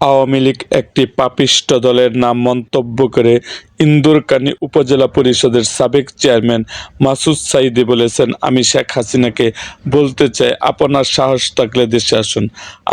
আওয়ামী লীগ একটি পাপিষ্ট দলের নাম মন্তব্য করে ইন্দুরকানি উপজেলা পরিষদের সাবেক চেয়ারম্যান মাসুদ সাইদি বলেছেন, আমি শেখ হাসিনাকে বলতে চাই, আপনার সাহস থাকলে দেশে আসুন।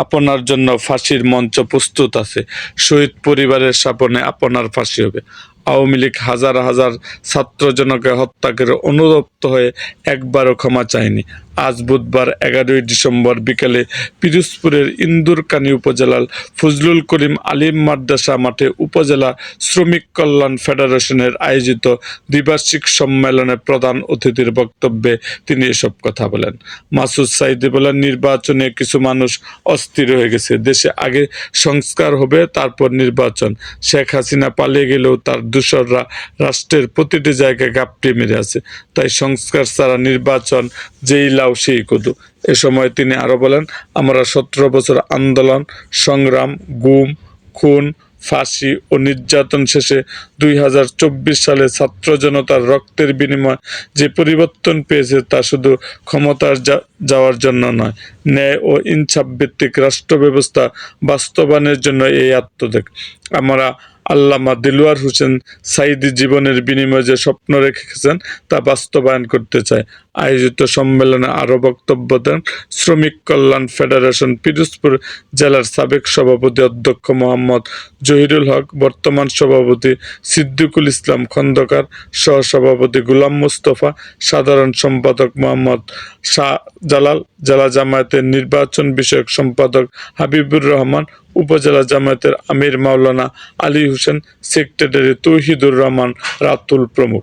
আপনার জন্য ফাঁসির মঞ্চ প্রস্তুত আছে। শহীদ পরিবারের সাপনে আপনার ফাঁসি হবে। আওয়ামী লীগ হাজার হাজার ছাত্রজনকে হত্যা করে অনুরপ্ত হয়ে একবারও ক্ষমা চায়নি। আজ বুধবার এগারোই ডিসেম্বর বিকেলে পিরোজপুরের ইন্দুরকানি উপজেলার ফজলুল করিম আলিম মাদ্রাসা মাঠে উপজেলা শ্রমিক কল্যাণ ফেডারেশনের আয়োজিত দ্বিবার্ষিক সম্মেলনে প্রধান অতিথির বক্তব্যে তিনি এসব কথা বলেন। মাসুদ সাইদি বলেন, নির্বাচনে কিছু মানুষ অস্থির হয়ে গেছে। দেশে আগে সংস্কার হবে, তারপর নির্বাচন। শেখ হাসিনা পালিয়ে গেলেও তার দূষররা রাষ্ট্রের প্রতিটি জায়গায় গাপটি মেরে আছে। তাই সংস্কার ছাড়া নির্বাচন যেই লাও সেই কদু। এ সময় তিনি আরও বলেন, আমরা সতেরো বছর আন্দোলন, সংগ্রাম, গুম, খুন, ফাঁসি ও নির্যাতন শেষে দুই হাজার চব্বিশ সালে ছাত্র জনতার রক্তের বিনিময় যে পরিবর্তন পেয়েছে তা শুধু ক্ষমতার যাওয়ার জন্য নয়, ন্যায় ও ইনসাফ ভিত্তিক রাষ্ট্র ব্যবস্থা বাস্তবায়নের জন্য এই আত্মত্যাগ। আমরা আল্লামা দিলওয়ার হোসেন সাইদি জীবনের বিনিময়ে যে স্বপ্ন রেখেছেন তা বাস্তবায়ন করতে চায়। আয়োজিত সম্মেলনে আরও বক্তব্য দেন শ্রমিক কল্যাণ ফেডারেশন পিরোজপুর জেলার সাবেক সভাপতি অধ্যক্ষ মোহাম্মদ জহিরুল হক, বর্তমান সভাপতি সিদ্দিকুল ইসলাম খন্দকার, সহসভাপতি গুলাম মুস্তফা, সাধারণ সম্পাদক মোহাম্মদ শাহ জালাল জেলা জামায়াতের নির্বাচন বিষয়ক সম্পাদক হাবিবুর রহমান, উপজেলা জামায়াতের আমির মাওলানা আলী হোসেন, সেক্রেটারি তৌহিদুর রহমান, রাতুল প্রমুখ।